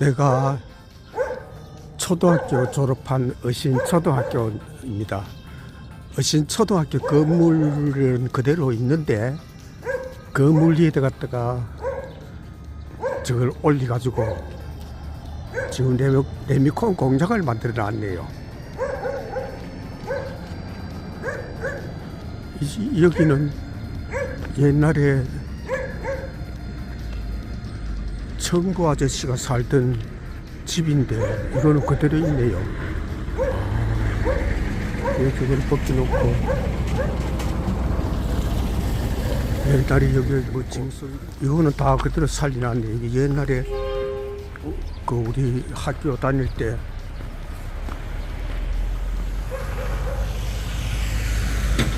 내가 초등학교 졸업한 어신 초등학교입니다. 어신 초등학교 건물은 그대로 있는데 건물 위에 갖다가 저걸 올려가지고 지금 레미, 레미콘 공장을 만들어 놨네요. 이- 여기는 옛날에 청구 아저씨가 살던 집인데 이거는 그대로 있네요. 아, 이렇게 벗겨놓고 옛날에 여기 뭐 짐승 이거는 다 그대로 살려놨네. 이게 옛날에 그 우리 학교 다닐 때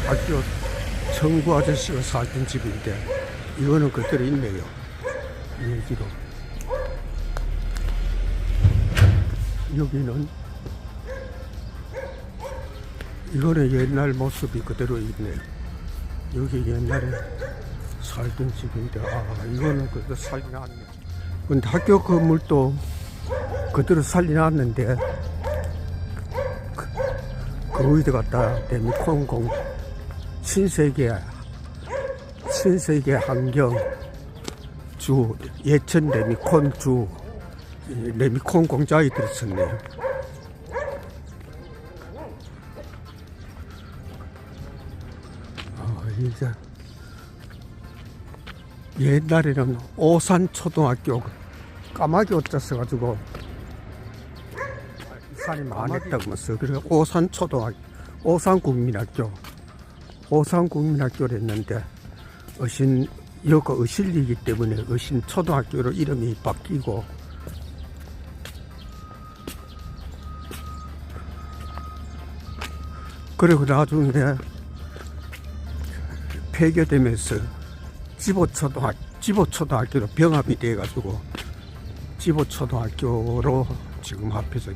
학교 청구 아저씨가 살던 집인데 이거는 그대로 있네요. 이 얘기로. 여기는 이거는 옛날 모습이 그대로 있네요. 여기 옛날에 살던 집인데 아 이거는 그대로 살려놨네. 근데 학교 건물도 그대로 살려놨는데 그, 그 위에 갖다 레미콘 공 신세계 신세계 환경 주 예천 레미콘 주 레미콘 공장이 들었었네요. 아, 이제 옛날에는 오산 초등학교 까마귀 옷자 써가지고 산이 했어요. 그래서 오산 초등학교, 오산 국민학교, 오산 국민학교를 했는데 어신 여가 어실리기 때문에 어신 초등학교로 이름이 바뀌고 그리고 나중에 폐교되면서 지보초등학 지보초등학교로 병합이 돼가지고 지보초등학교로 지금 합해서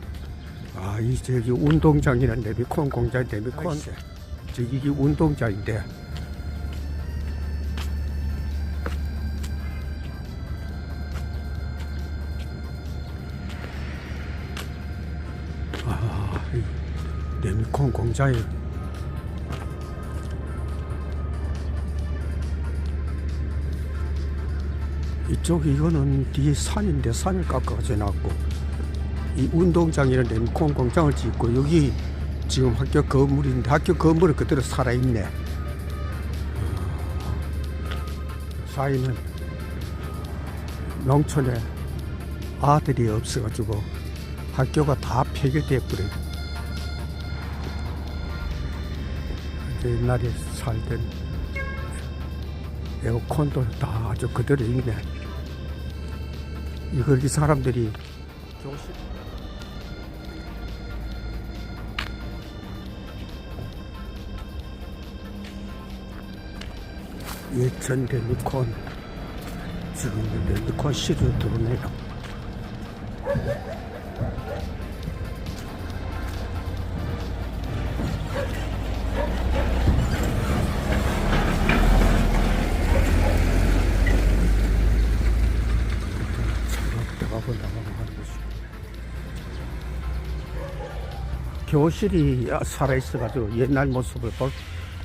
아 이 저기 운동장이란 레미콘 공장 레미콘 저기 이게 운동장인데 레미콘 공장이 이쪽 이거는 뒤에 산인데 산을 깎아서 놨고 이 운동장이랑 레미콘 공장을 짓고 여기 지금 학교 건물인데 학교 건물은 그대로 살아있네. 어, 사이는 농촌에 아들이 없어가지고 학교가 다 폐교돼 버려요 옛날에 살던 에어컨도 다 아주 그대로 있네. 이걸 이 사람들이 조심. 예천 레미콘 지금 레미콘 시를 들어오네요. 차가 본다고 하는 것이. 교실이 살아있어가지고 옛날 모습을 볼,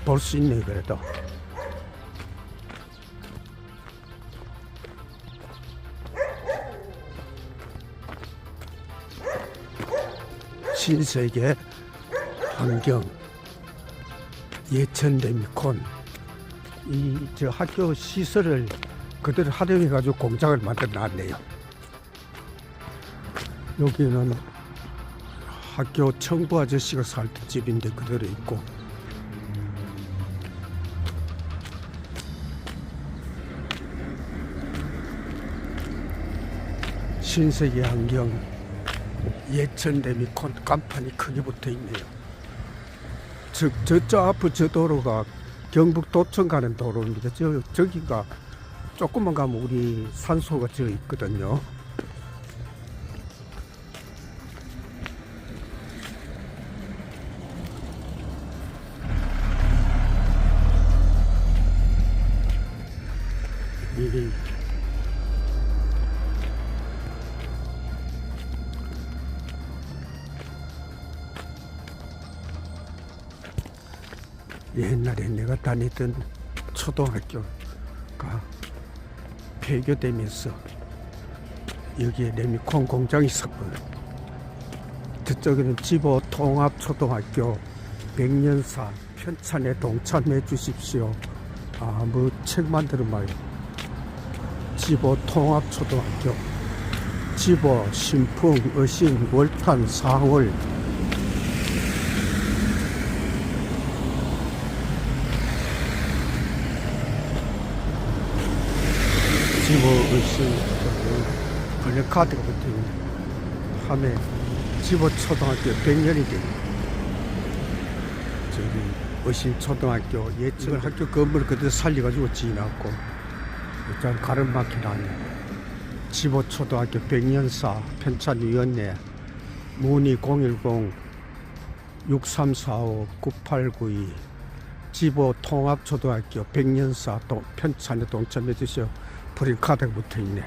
볼 수 있네, 그래도. 신세계 환경 예천 레미콘 이 저 학교 시설을 그대로 활용해 가지고 공장을 만들어 놨네요. 여기는 학교 청부 아저씨가 살던 집인데 그대로 있고 신세계 환경 예천 레미콘 간판이 크게 붙어 있네요. 저, 저쪽 앞에 저 도로가 경북 도청 가는 도로입니다. 저, 저기가 조금만 가면 우리 산소가 저 있거든요. 옛날에 내가 다니던 초등학교가 폐교되면서 여기에 레미콘 공장이 있었거든. 저쪽에는 지보 통합 초등학교 백년사 편찬에 동참해 주십시오. 아, 뭐책 만들어 봐요. 지보 통합 초등학교 지보 신풍 어신 월탄 상월 어신 번역 카드가 붙어 있네. 함에 지보 초등학교 100년이 돼. 저기 어신 초등학교 예측을 학교 건물을 그대로 살려가지고 지어놨고 일단 가름막히라니 지보 초등학교 100년사 편찬위원회 문의 010 6345 9892 지보 통합초등학교 100년사 또 편찬에 동참해 주시오. 프린카드가 붙어 있네.